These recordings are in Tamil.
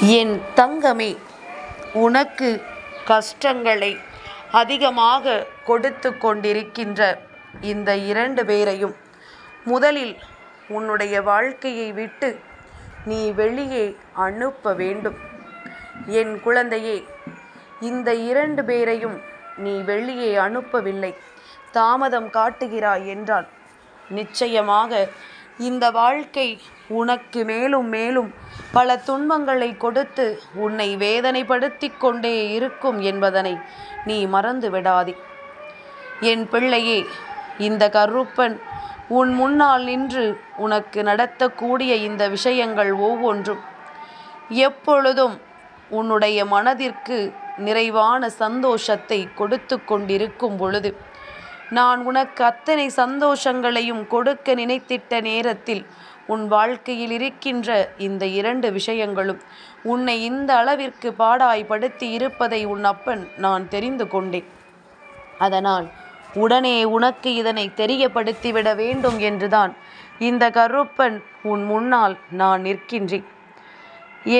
என் தங்கமே உனக்கு கஷ்டங்களை அதிகமாக கொடுத்து கொண்டிருக்கின்ற இந்த இரண்டு பேரையும் முதலில் உன்னுடைய வாழ்க்கையை விட்டு நீ வெளியே அனுப்ப வேண்டும். என் குழந்தையே இந்த இரண்டு பேரையும் நீ வெளியே அனுப்பவில்லை. தாமதம் காட்டுகிறாய் என்றால் நிச்சயமாக இந்த வாழ்க்கை உனக்கு மேலும் மேலும் பல துன்பங்களை கொடுத்து உன்னை வேதனைப்படுத்திக் கொண்டே இருக்கும் என்பதனை நீ மறந்து விடாதே. என் பிள்ளையே இந்த கருப்பன் உன் முன்னால் நின்று உனக்கு நடத்தக்கூடிய இந்த விஷயங்கள் ஒவ்வொன்றும் எப்பொழுதும் உன்னுடைய மனதிற்கு நிறைவான சந்தோஷத்தை கொடுத்து கொண்டிருக்கும் பொழுது நான் உனக்கு அத்தனை சந்தோஷங்களையும் கொடுக்க நினைத்திட்ட நேரத்தில் உன் வாழ்க்கையில் இருக்கின்ற இந்த இரண்டு விஷயங்களும் உன்னை இந்த அளவிற்கு பாடாய்படுத்தி இருப்பதை உன் அப்பன் நான் தெரிந்து கொண்டேன். அதனால் உடனே உனக்கு இதனை தெரியப்படுத்திவிட வேண்டும் என்றுதான் இந்த கருப்பன் உன் முன்னால் நான் நிற்கின்றேன்.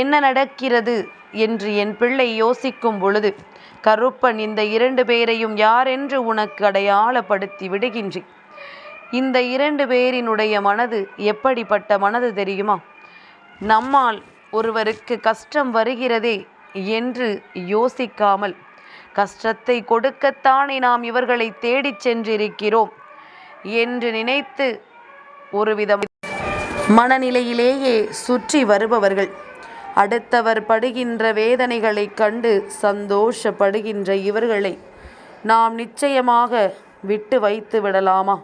என்ன நடக்கிறது என்று என் பிள்ளை யோசிக்கும் பொழுது கருப்பன் இந்த இரண்டு பேரையும் யாரென்று உனக்கு அடையாளப்படுத்தி விடுகின்றேன். இந்த இரண்டு பேரினுடைய மனது எப்படிப்பட்ட மனது தெரியுமா? நம்மால் ஒருவருக்கு கஷ்டம் வருகிறதே என்று யோசிக்காமல் கஷ்டத்தை கொடுக்கத்தானே நாம் இவர்களை தேடிச் சென்றிருக்கிறோம் என்று நினைத்து ஒருவிதம் மனநிலையிலேயே சுற்றி வருபவர்கள். அடுத்தவர் படுகின்ற வேதனைகளைக் கண்டு சந்தோஷப்படுகின்ற இவர்களை நாம் நிச்சயமாக விட்டு வைத்து விடலாமா?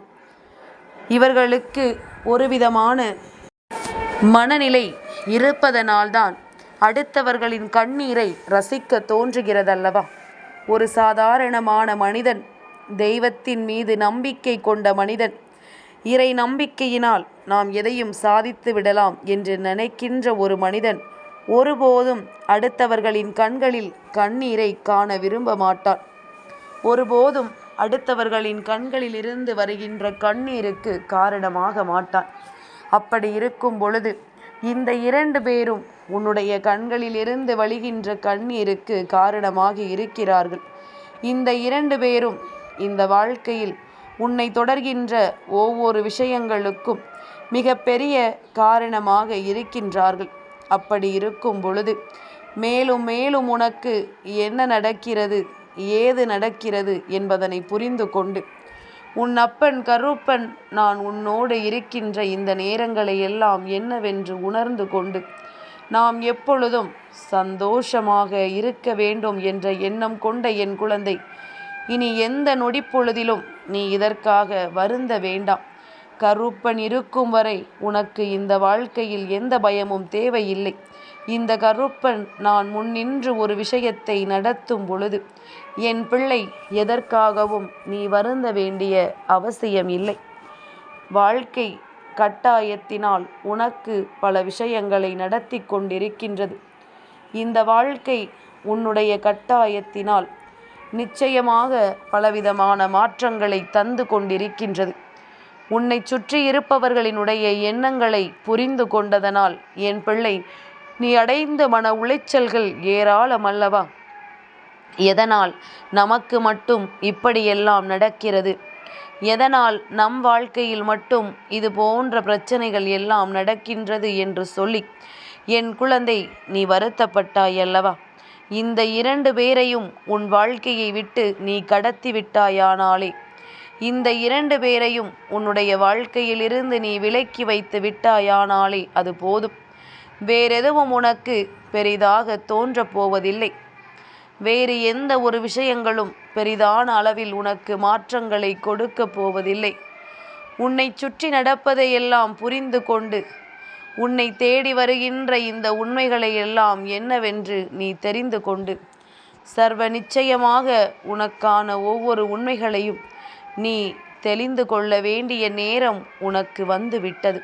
இவர்களுக்கு ஒருவிதமான மனநிலை இருப்பதனால்தான் அடுத்தவர்களின் கண்ணீரை ரசிக்க தோன்றுகிறதல்லவா? ஒரு சாதாரணமான மனிதன் தெய்வத்தின் மீது நம்பிக்கை கொண்ட மனிதன் இறை நம்பிக்கையினால் நாம் எதையும் சாதித்து விடலாம் என்று நினைக்கின்ற ஒரு மனிதன் ஒருபோதும் அடுத்தவர்களின் கண்களில் கண்ணீரை காண விரும்ப மாட்டான். ஒருபோதும் அடுத்தவர்களின் கண்களிலிருந்து வருகின்ற கண்ணீருக்கு காரணமாக மாட்டான். அப்படி இருக்கும் பொழுது இந்த இரண்டு பேரும் உன்னுடைய கண்களிலிருந்து வழிகின்ற கண்ணீருக்கு காரணமாக இருக்கிறார்கள். இந்த இரண்டு பேரும் இந்த வாழ்க்கையில் உன்னை தொடர்கின்ற ஒவ்வொரு விஷயங்களுக்கும் மிக பெரிய காரணமாக இருக்கின்றார்கள். அப்படி இருக்கும் பொழுது மேலும் மேலும் உனக்கு என்ன நடக்கிறது? ஏது நடக்கிறது என்பதனை புரிந்து கொண்டு உன் அப்பன் கருப்பன் நான் உன்னோடு இருக்கின்ற இந்த நேரங்களை எல்லாம் என்னவென்று உணர்ந்து கொண்டு நாம் எப்பொழுதும் சந்தோஷமாக இருக்க வேண்டும் என்ற எண்ணம் கொண்ட என் குழந்தை இனி எந்த நொடிப்பொழுதிலும் நீ இதற்காக வருந்த வேண்டாம். கருப்பன் இருக்கும் வரை உனக்கு இந்த வாழ்க்கையில் எந்த பயமும் தேவையில்லை. இந்த கருப்பன் நான் முன்னின்று ஒரு விஷயத்தை நடத்தும் பொழுது என் பிள்ளை எதற்காகவும் நீ வருந்த வேண்டிய அவசியம் இல்லை. வாழ்க்கை கட்டாயத்தினால் உனக்கு பல விஷயங்களை நடத்தி கொண்டிருக்கின்றது. இந்த வாழ்க்கை உன்னுடைய கட்டாயத்தினால் நிச்சயமாக பலவிதமான மாற்றங்களை தந்து கொண்டிருக்கின்றது. உன்னை சுற்றி இருப்பவர்களினுடைய எண்ணங்களை புரிந்து கொண்டதனால் என் பிள்ளை நீ அடைந்த மன உளைச்சல்கள் ஏராளம் அல்லவா? எதனால் நமக்கு மட்டும் இப்படியெல்லாம் நடக்கிறது? எதனால் நம் வாழ்க்கையில் மட்டும் இது போன்ற பிரச்சனைகள் எல்லாம் நடக்கின்றது என்று சொல்லி என் குழந்தை நீ வருத்தப்பட்டாய் அல்லவா? இந்த இரண்டு பேரையும் உன் வாழ்க்கையை விட்டு நீ கடத்தி விட்டாயானாலே. இந்த இரண்டு பேரையும் உன்னுடைய வாழ்க்கையிலிருந்து நீ விலக்கி வைத்து விட்டாயானாலே அது போதும். வேறெதுவும் உனக்கு பெரிதாக தோன்றப் போவதில்லை. வேறு எந்த ஒரு விஷயங்களும் பெரிதான அளவில் உனக்கு மாற்றங்களை கொடுக்கப் போவதில்லை. உன்னை சுற்றி நடப்பதையெல்லாம் புரிந்து கொண்டு உன்னை தேடி வருகின்ற இந்த உண்மைகளை எல்லாம் என்னவென்று நீ தெரிந்து கொண்டு சர்வ நிச்சயமாக உனக்கான ஒவ்வொரு உண்மைகளையும் நீ தெளிந்து கொள்ள வேண்டிய நேரம் உனக்கு வந்து விட்டது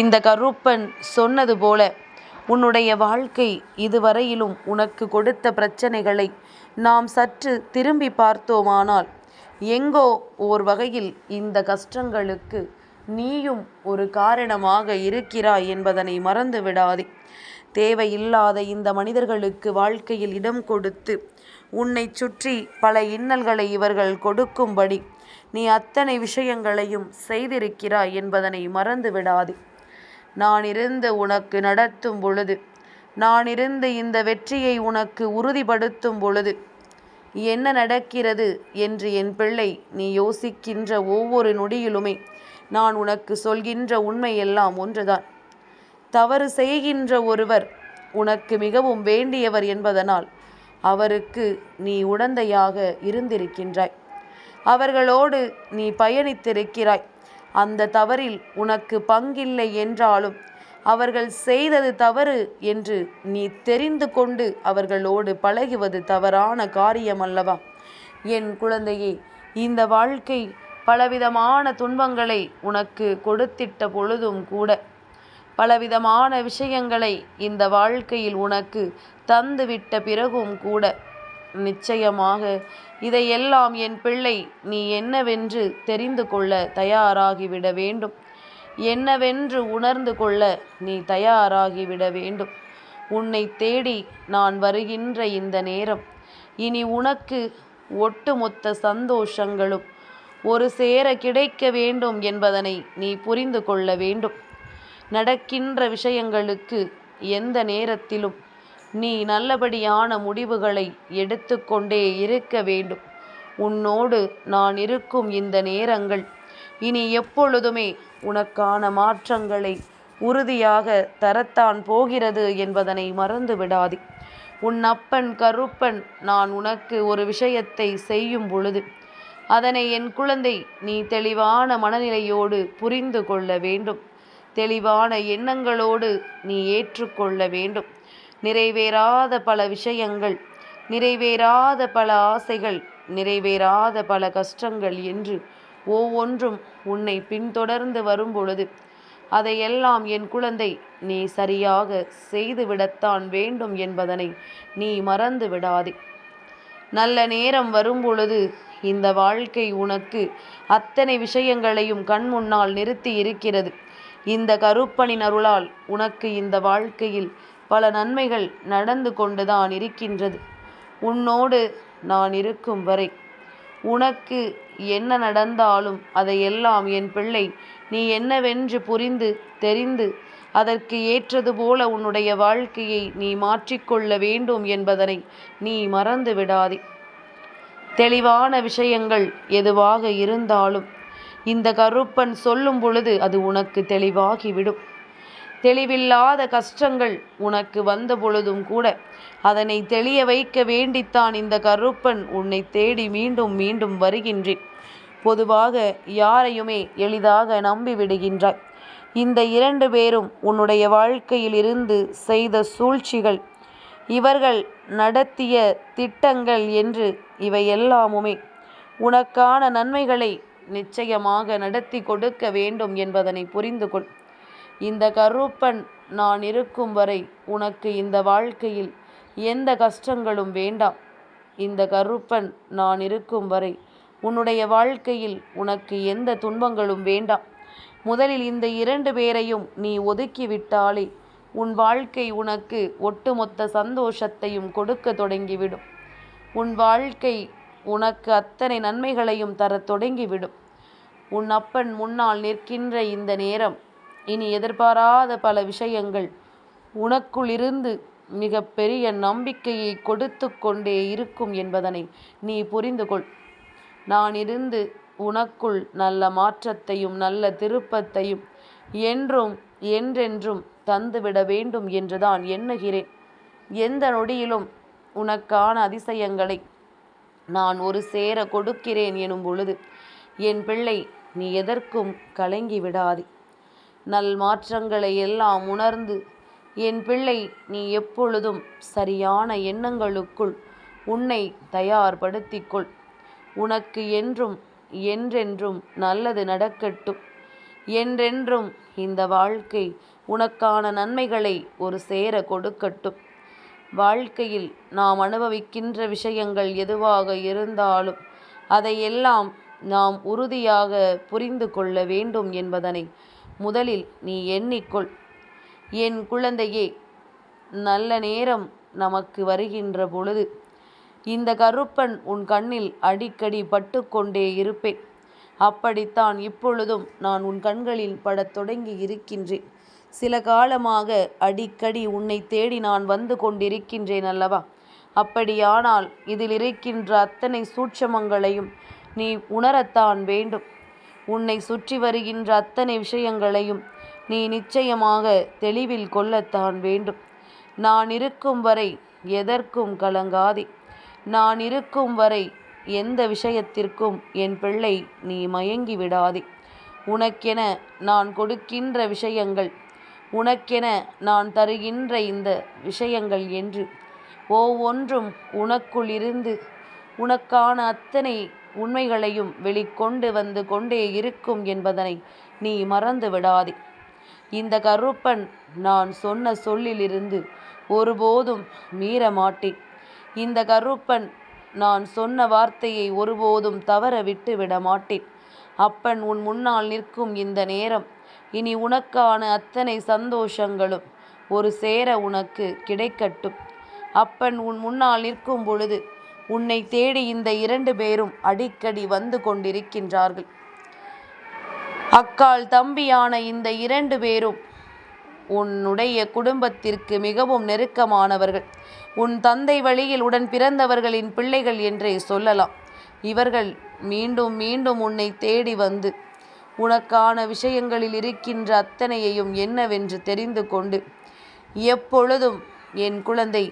இந்த கருப்பன் சொன்னது போல உன்னுடைய வாழ்க்கை இதுவரையிலும் உனக்கு கொடுத்த பிரச்சனைகளை நாம் சற்று திரும்பி பார்த்தோமானால் எங்கோ ஓர் வகையில் இந்த கஷ்டங்களுக்கு நீயும் ஒரு காரணமாக இருக்கிறாய் என்பதனை மறந்து விடாதே. தேவையில்லாத இந்த மனிதர்களுக்கு வாழ்க்கையில் இடம் கொடுத்து உன்னைச் சுற்றி பல இன்னல்களை இவர்கள் கொடுக்கும்படி நீ அத்தனை விஷயங்களையும் செய்திருக்கிறாய் என்பதனை மறந்து விடாதே. நான் இருந்து உனக்கு நடத்தும் பொழுது நான் இருந்து இந்த வெற்றியை உனக்கு உறுதிப்படுத்தும் பொழுது என்ன நடக்கிறது என்று என் பிள்ளை நீ யோசிக்கின்ற ஒவ்வொரு நொடியிலுமே நான் உனக்கு சொல்கின்ற உண்மையெல்லாம் ஒன்றுதான். தவறு செய்கின்ற ஒருவர் உனக்கு மிகவும் வேண்டியவர் என்பதனால் அவருக்கு நீ உடந்தையாக இருந்திருக்கின்றாய். அவர்களோடு நீ பயணித்திருக்கிறாய். அந்த தவறில் உனக்கு பங்கில்லை என்றாலும் அவர்கள் செய்தது தவறு என்று நீ தெரிந்து கொண்டு அவர்களோடு பழகுவது தவறான காரியம் அல்லவா என் குழந்தையே இந்த வாழ்க்கை பலவிதமான துன்பங்களை உனக்கு கொடுத்திட்ட பொழுதும் கூட பலவிதமான விஷயங்களை இந்த வாழ்க்கையில் உனக்கு தந்துவிட்ட பிறகும் கூட நிச்சயமாக. இதையெல்லாம் என் பிள்ளை நீ என்னவென்று தெரிந்து கொள்ள தயாராகிவிட வேண்டும். என்னவென்று உணர்ந்து கொள்ள நீ தயாராகிவிட வேண்டும். உன்னை தேடி நான் வருகின்ற இந்த நேரம் இனி உனக்கு ஒட்டுமொத்த சந்தோஷங்களும் ஒரு சேர கிடைக்க வேண்டும் என்பதனை நீ புரிந்து கொள்ள வேண்டும். நடக்கின்ற விஷயங்களுக்கு எந்த நேரத்திலும் நீ நல்லபடியான முடிவுகளை எடுத்துக்கொண்டே இருக்க வேண்டும். உன்னோடு நான் இருக்கும் இந்த நேரங்கள் இனி எப்பொழுதுமே உனக்கான மாற்றங்களை உறுதியாக தரத்தான் போகிறது என்பதனை மறந்து விடாதே. உன் அப்பன் கருப்பன் நான் உனக்கு ஒரு விஷயத்தை செய்யும் பொழுது அதனை என் குழந்தை நீ தெளிவான மனநிலையோடு புரிந்து கொள்ள வேண்டும். தெளிவான எண்ணங்களோடு நீ ஏற்றுக்கொள்ள வேண்டும். நிறைவேறாத பல விஷயங்கள் நிறைவேறாத பல ஆசைகள் நிறைவேறாத பல கஷ்டங்கள் என்று ஒவ்வொன்றும் உன்னை பின்தொடர்ந்து வரும்பொழுது அதையெல்லாம் என் குழந்தை நீ சரியாக செய்துவிடத்தான் வேண்டும் என்பதனை நீ மறந்து விடாதே. நல்ல நேரம் வரும்பொழுது இந்த வாழ்க்கை உனக்கு அத்தனை விஷயங்களையும் கண் முன்னால் நிறுத்தி இருக்கிறது இந்த கருப்பனின் அருளால் உனக்கு இந்த வாழ்க்கையில் பல நன்மைகள் நடந்து கொண்டுதான் இருக்கின்றது. உன்னோடு நான் இருக்கும் வரை உனக்கு என்ன நடந்தாலும் அதையெல்லாம் என் பிள்ளை நீ என்னவென்று புரிந்து தெரிந்து அதற்கு ஏற்றது போல உன்னுடைய வாழ்க்கையை நீ மாற்றிக்கொள்ள வேண்டும் என்பதனை நீ மறந்து விடாதே. தெளிவான விஷயங்கள் எதுவாக இருந்தாலும் இந்த கருப்பன் சொல்லும் பொழுது அது உனக்கு தெளிவாகிவிடும். தெளிவில்லாத கஷ்டங்கள் உனக்கு வந்த பொழுதும் கூட அதனை தெளிய வைக்க வேண்டித்தான் இந்த கருப்பன் உன்னை தேடி மீண்டும் மீண்டும் வருகின்றேன். பொதுவாக யாரையுமே எளிதாக நம்பி விடுகின்றாய். இந்த இரண்டு பேரும் உன்னுடைய வாழ்க்கையில் இருந்து செய்த சூழ்ச்சிகள் இவர்கள் நடத்திய திட்டங்கள் என்று இவை எல்லாமுமே உனக்கான நன்மைகளை நிச்சயமாக நடத்தி கொடுக்க வேண்டும் என்பதனை புரிந்து கொள் இந்த கருப்பன் நான் இருக்கும் வரை உனக்கு இந்த வாழ்க்கையில் எந்த கஷ்டங்களும் வேண்டாம். இந்த கருப்பன் நான் இருக்கும் வரை உன்னுடைய வாழ்க்கையில் உனக்கு எந்த துன்பங்களும் வேண்டாம். முதலில் இந்த இரண்டு பேரையும் நீ ஒதுக்கிவிட்டாலே உன் வாழ்க்கை உனக்கு ஒட்டுமொத்த சந்தோஷத்தையும் கொடுக்க தொடங்கிவிடும். உன் வாழ்க்கை உனக்கு அத்தனை நன்மைகளையும் தரத் தொடங்கிவிடும். உன் அப்பன் முன்னால் நிற்கின்ற இந்த நேரம் இனி எதிர்பாராத பல விஷயங்கள். உனக்குள்ளிருந்து மிக பெரிய நம்பிக்கையை கொடுத்து கொண்டே இருக்கும் என்பதனை நீ புரிந்து கொள் நான் இருந்து உனக்குள் நல்ல மாற்றத்தையும் நல்ல திருப்பத்தையும் என்றும் என்றென்றும் தந்துவிட வேண்டும் என்றுதான் எண்ணுகிறேன். எந்த நொடியிலும் உனக்கான அதிசயங்களை நான் ஒரு சேர கொடுக்கிறேன் எனும் பொழுது என் பிள்ளை நீ எதற்கும் கலங்கி விடாதே. நல் மாற்றங்களை எல்லாம் உணர்ந்து என் பிள்ளை நீ எப்பொழுதும் சரியான எண்ணங்களுக்குள் உன்னை தயார்படுத்திக்கொள். உனக்கு என்றும் என்றென்றும் நல்லது நடக்கட்டும். என்றென்றும் இந்த வாழ்க்கை உனக்கான நன்மைகளை ஒரு சேர கொடுக்கட்டும். வாழ்க்கையில் நாம் அனுபவிக்கின்ற விஷயங்கள் எதுவாக இருந்தாலும் அதையெல்லாம் நாம் உறுதியாக புரிந்து கொள்ள வேண்டும் என்பதனை முதலில் நீ எண்ணிக்கொள். என் குழந்தையே நல்ல நேரம் நமக்கு வருகின்ற பொழுது இந்த கருப்பன் உன் கண்ணில் அடிக்கடி பட்டுக்கொண்டே இருப்பேன். அப்படித்தான் இப்பொழுதும் நான் உன் கண்களில் படத் தொடங்கி இருக்கின்றேன். சில காலமாக அடிக்கடி உன்னை தேடி நான் வந்து கொண்டிருக்கின்றேன் அல்லவா? அப்படியானால் இதில் இருக்கின்ற அத்தனை சூட்சமங்களையும் நீ உணரத்தான் வேண்டும். உன்னை சுற்றி வருகின்ற அத்தனை விஷயங்களையும் நீ நிச்சயமாக தெளிவில் கொள்ளத்தான் வேண்டும். நான் இருக்கும் வரை எதற்கும் கலங்காதே. நான் இருக்கும் வரை எந்த விஷயத்திற்கும் என் பிள்ளை நீ மயங்கி விடாதே. உனக்கென நான் கொடுக்கின்ற விஷயங்கள் உனக்கென நான் தருகின்ற இந்த விஷயங்கள் என்று. ஒவ்வொன்றும் உனக்குள் இருந்து உனக்கான அத்தனை உண்மைகளையும் வெளிக்கொண்டு வந்து கொண்டே இருக்கும் என்பதனை நீ மறந்து விடாதே இந்த கருப்பன் நான் சொன்ன சொல்லிலிருந்து ஒருபோதும் மீற மாட்டேன் இந்த கருப்பன் நான் சொன்ன வார்த்தையை ஒருபோதும் தவற விட்டு விட மாட்டேன் அப்பன் உன் முன்னால் நிற்கும் இந்த நேரம் இனி உனக்கான அத்தனை சந்தோஷங்களும் ஒரு சேர உனக்கு கிடைக்கட்டும். அப்பன் உன் முன்னால் நிற்கும் பொழுது உன்னை தேடி இந்த இரண்டு பேரும் அடிக்கடி வந்து கொண்டிருக்கின்றார்கள். அக்கால் தம்பியான இந்த இரண்டு பேரும் உன்னுடைய குடும்பத்திற்கு மிகவும் நெருக்கமானவர்கள். உன் தந்தை வழியில் உடன் பிறந்தவர்களின் பிள்ளைகள் என்றே சொல்லலாம். இவர்கள் மீண்டும் மீண்டும் உன்னை தேடி வந்து உனக்கான விஷயங்களில் இருக்கின்ற அத்தனையையும் என்னவென்று தெரிந்து கொண்டு எப்பொழுதும் என் குழந்தை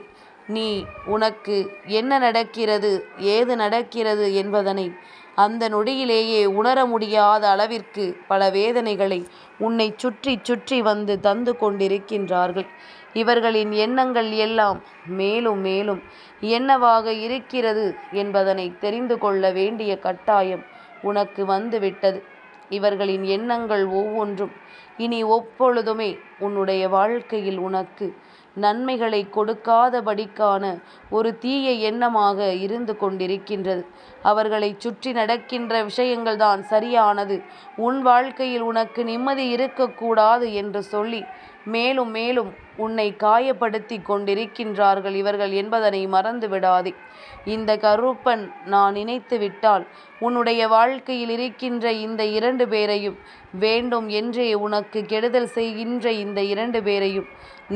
நீ உனக்கு என்ன நடக்கிறது ஏது நடக்கிறது என்பதனை அந்த நொடியிலேயே உணர முடியாத அளவிற்கு பல வேதனைகளை உன்னை சுற்றி சுற்றி வந்து தந்து கொண்டிருக்கின்றார்கள். இவர்களின் எண்ணங்கள் எல்லாம் மேலும் மேலும் என்னவாக இருக்கிறது என்பதனை தெரிந்து கொள்ள வேண்டிய கட்டாயம் உனக்கு வந்துவிட்டது. இவர்களின் எண்ணங்கள் ஒவ்வொன்றும் இனி ஒப்பொழுதுமே உன்னுடைய வாழ்க்கையில் உனக்கு நன்மைகளை கொடுக்காதபடிக்கான ஒரு தீய எண்ணமாக இருந்து கொண்டிருக்கின்றது. அவர்களை சுற்றி நடக்கின்ற விஷயங்கள்தான் சரியானது. உன் வாழ்க்கையில் உனக்கு நிம்மதி இருக்கக்கூடாது என்று சொல்லி மேலும் மேலும் உன்னை காயப்படுத்தி கொண்டிருக்கின்றார்கள் இவர்கள் என்பதனை மறந்து விடாதே. இந்த கருப்பன் நான் நினைத்து விட்டால் உன்னுடைய வாழ்க்கையில் இருக்கின்ற இந்த இரண்டு பேரையும் வேண்டும் என்றே உனக்கு கெடுதல் செய்கின்ற இந்த இரண்டு பேரையும்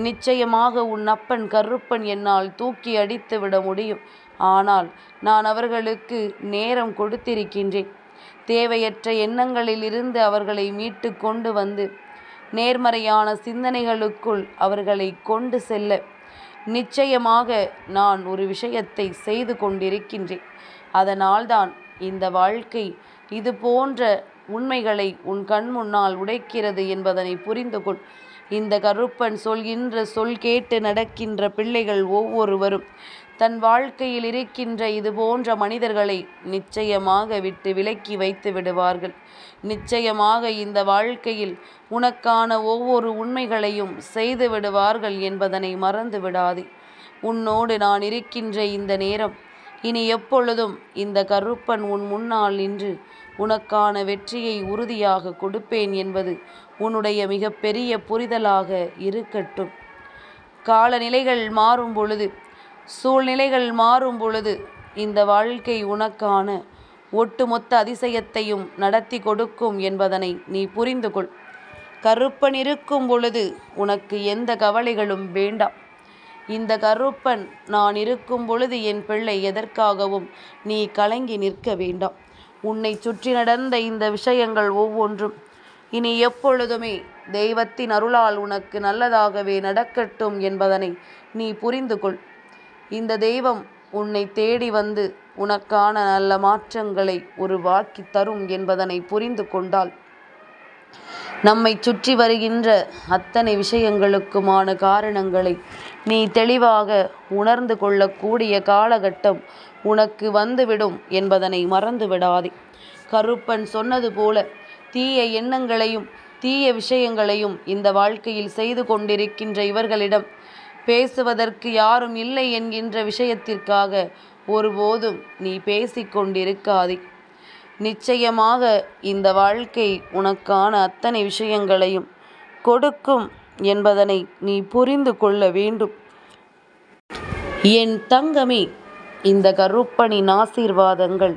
நிச்சயமாக உன் அப்பன் கருப்பன் என்னால் தூக்கி அடித்து விட முடியும். ஆனால் நான் அவர்களுக்கு நேரம் கொடுத்திருக்கின்றேன். தேவையற்ற எண்ணங்களில் இருந்து அவர்களை மீட்டு கொண்டு வந்து நேர்மறையான சிந்தனைகளுக்குள் அவர்களை கொண்டு செல்ல. நிச்சயமாக நான் ஒரு விஷயத்தை செய்து கொண்டிருக்கின்றேன். அதனால்தான் இந்த வாழ்க்கை இது போன்ற உண்மைகளை உன் கண் முன்னால் உடைக்கிறது என்பதனை புரிந்து கொள் இந்த கருப்பன் சொல்கின்ற சொல் கேட்டு நடக்கின்ற பிள்ளைகள் ஒவ்வொருவரும். தன் வாழ்க்கையில் இருக்கின்ற இது போன்ற மனிதர்களை நிச்சயமாக விட்டு விலக்கி வைத்து விடுவார்கள். நிச்சயமாக இந்த வாழ்க்கையில் உனக்கான ஒவ்வொரு உண்மைகளையும் செய்து விடுவார்கள் என்பதனை மறந்து விடாதே. உன்னோடு நான் இருக்கின்ற இந்த நேரம் இனி எப்பொழுதும் இந்த கருப்பன் உன் முன்னால் நின்று உனக்கான வெற்றியை உறுதியாக கொடுப்பேன் என்பது உன்னுடைய மிகப்பெரிய புரிதலாக இருக்கட்டும். காலநிலைகள் மாறும் பொழுது சூழ்நிலைகள் மாறும் பொழுது இந்த வாழ்க்கை உனக்கான ஒட்டுமொத்த அதிசயத்தையும் நடத்தி கொடுக்கும் என்பதனை நீ புரிந்து கொள். கருப்பன் இருக்கும் பொழுது உனக்கு எந்த கவலைகளும் வேண்டாம். இந்த கருப்பன் நான் இருக்கும் பொழுது என் பிள்ளை எதற்காகவும் நீ கலங்கி நிற்க வேண்டாம். உன்னை சுற்றி நடந்த இந்த விஷயங்கள் ஒவ்வொன்றும் இனி எப்பொழுதுமே தெய்வத்தின் அருளால் உனக்கு நல்லதாகவே நடக்கட்டும் என்பதனை நீ புரிந்து கொள் இந்த தெய்வம் உன்னை தேடி வந்து உனக்கான நல்ல மாற்றங்களை உருவாக்கி தரும் என்பதனை புரிந்து கொண்டால் நம்மை சுற்றி வருகின்ற அத்தனை விஷயங்களுக்குமான காரணங்களை நீ தெளிவாக உணர்ந்து கொள்ளக்கூடிய காலகட்டம் உனக்கு வந்துவிடும் என்பதனை மறந்து விடாதே கருப்பன் சொன்னது போல தீய எண்ணங்களையும் தீய விஷயங்களையும் இந்த வாழ்க்கையில் செய்து கொண்டிருக்கின்ற இவர்களிடம் பேசுவதற்கு யாரும் இல்லை என்கின்ற விஷயத்திற்காக ஒருபோதும் நீ பேசிக்கொண்டிருக்காதே நிச்சயமாக இந்த வாழ்க்கை உனக்கான அத்தனை விஷயங்களையும் கொடுக்கும் என்பதனை நீ புரிந்து கொள்ள வேண்டும். என் தங்கமே இந்த கருப்பனின் ஆசீர்வாதங்கள்